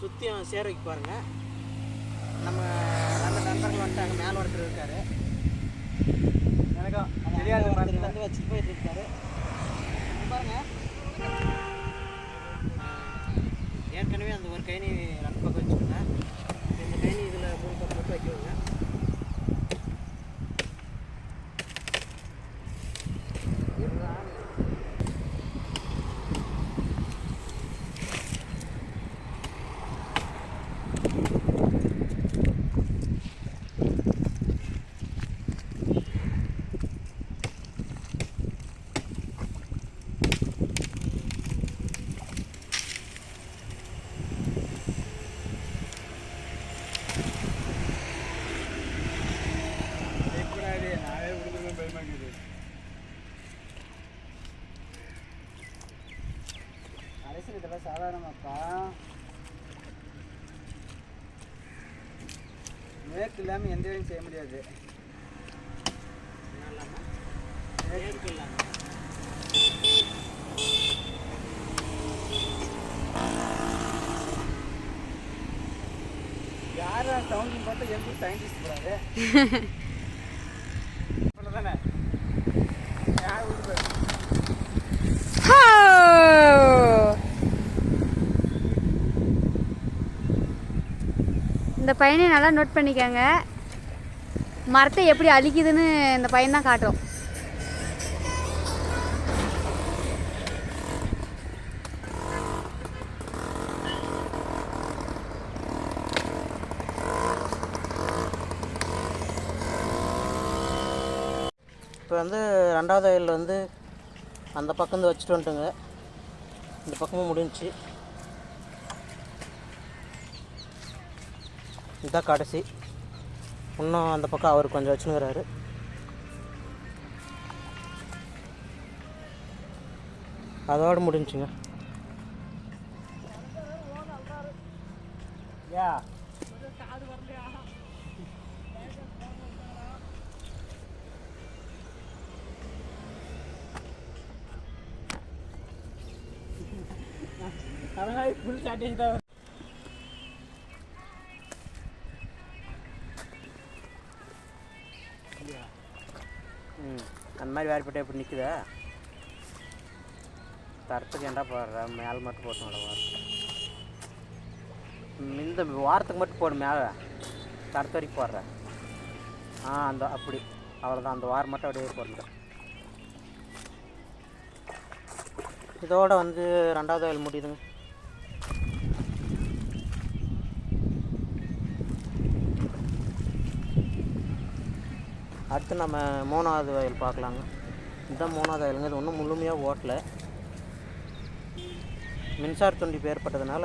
சுற்றியும் சேர வைக்க பாருங்க. நம்ம நல்ல நண்பர்கள் வந்துட்டாங்க. மேலே ஒருத்தர் இருக்காரு. எனக்கும் தெரியாது ஒருத்தர் வந்து வச்சுட்டு போயிட்டு இருக்காரு. பாருங்க. ஏற்கனவே அந்த ஒரு கைனி ரெண்டு பக்கம் வச்சுக்கோங்க. சாதாரணமாப்பா. மேற்கு இல்லாமல் எந்த வேலையும் செய்ய முடியாது. நேருக்கு இல்லாமல் யார் சவுண்டிங் பார்த்தா எப்படி சயின்டிஸ்ட் போகிறாரு தானே யார் விட்டு இந்த பையனை நல்லா நோட் பண்ணிக்கோங்க. மரத்தை எப்படி அழிக்குதுன்னு இந்த பையன் தான் காட்டும் இப்போ வந்து ரெண்டாவது வயலில் வந்து அந்த பக்கம் வந்து வச்சுட்டு வந்துட்டுங்க. இந்த பக்கமும் முடிஞ்சிச்சு. இதுதான் கடைசி. இன்னும் அந்த பக்கம் அவர் கொஞ்சம் வச்சுனுங்கிறாரு அதோடு முடிஞ்சுங்க. யா. அதெல்லாம் ஃபுல் ஸ்ட்ராட்டஜி அந்த மாதிரி வேறுபட்டு எப்படி நிற்குதா? தரத்துக்கு ஏன்டா போடுற? மேலே மட்டும் போட்டோம் வாரத்துக்கு இந்த வாரத்துக்கு மட்டும் போடு மேலே. தரத்து வரைக்கும் போடுற. ஆ அந்த அப்படி. அவ்வளோதான் அந்த வாரம் மட்டும் அப்படியே போடுறேன் இதோட வந்து ரெண்டாவது வயல் முடியுதுங்க. அடுத்து நம்ம மூணாவது வயல் பார்க்கலாங்க. இதுதான் மூணாவது வயலுங்க. இது ஒன்றும் முழுமையாக ஓட்டலை. மின்சார துண்டிப்பு ஏற்பட்டதுனால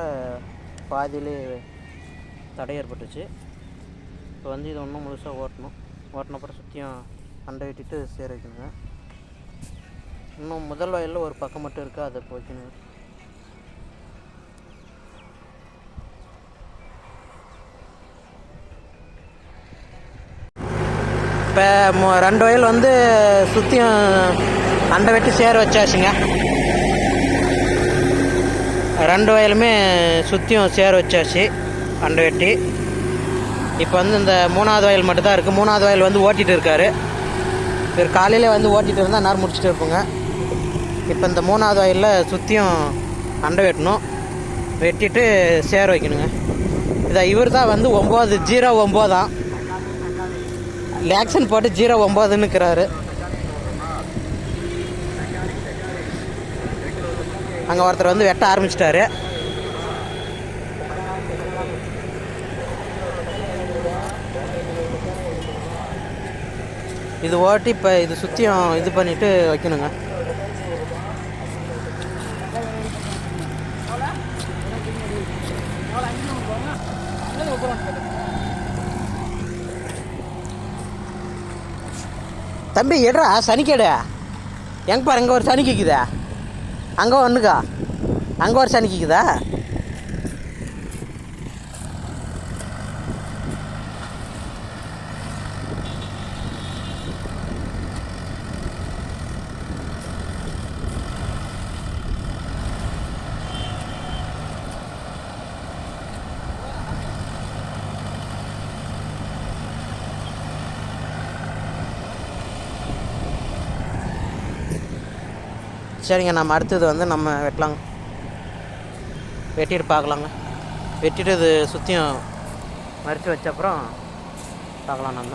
பாதியிலே தடை ஏற்பட்டுச்சு. இப்போ வந்து இது ஒன்றும் முழுசாக ஓட்டணும். ஓட்டினப்புறம் சுற்றியும் அண்டை விட்டுட்டு சேர வைக்கணுங்க. இன்னும் முதல் வயலில் ஒரு பக்கம் மட்டும் இருக்குது அதை இப்போ இப்போ ரெண்டு வயல் வந்து சுற்றியும் அண்டை வெட்டி சேர் வச்சாச்சுங்க. ரெண்டு வயலுமே சுற்றியும் சேர் வச்சாச்சு அண்டை வெட்டி. இப்போ வந்து இந்த மூணாவது வயல் மட்டும்தான் இருக்குது மூணாவது வயல் வந்து ஓட்டிகிட்டு இருக்காரு. இவர் காலையில் வந்து ஓட்டிகிட்டு இருந்தால் நேரம் முடிச்சுட்டு இருப்போங்க. இப்போ இந்த மூணாவது வயலில் சுற்றியும் அண்டை வெட்டணும். வெட்டிட்டு சேர் வைக்கணுங்க. இதை இவர் தான் வந்து ஒம்பது ஜீரோ ஒம்போதான். லேக்ஷன் போட்டு ஜீரோ ஒம்பதுன்னுக்கிறாரு அங்கே ஒருத்தர் வந்து வெட்ட ஆரம்பிச்சிட்டாரு. இது ஓட்டி இப்போ இது சுற்றியும் இது பண்ணிவிட்டு வைக்கணுங்க. தம்பி எடுறா சனிக்கேடு எங்கே பாரு அங்கே ஒரு சனி கிக்குதா? அங்கே ஒன்றுக்கா அங்கே ஒரு சனி கிக்குதா? சரிங்க நம்ம அடுத்தது வந்து நம்ம வெட்டலாங்க. வெட்டிட்டு பார்க்கலாங்க. வெட்டிட்டு இது சுற்றியும் மறித்து வச்ச அப்புறம் பார்க்கலாம் நம்ம.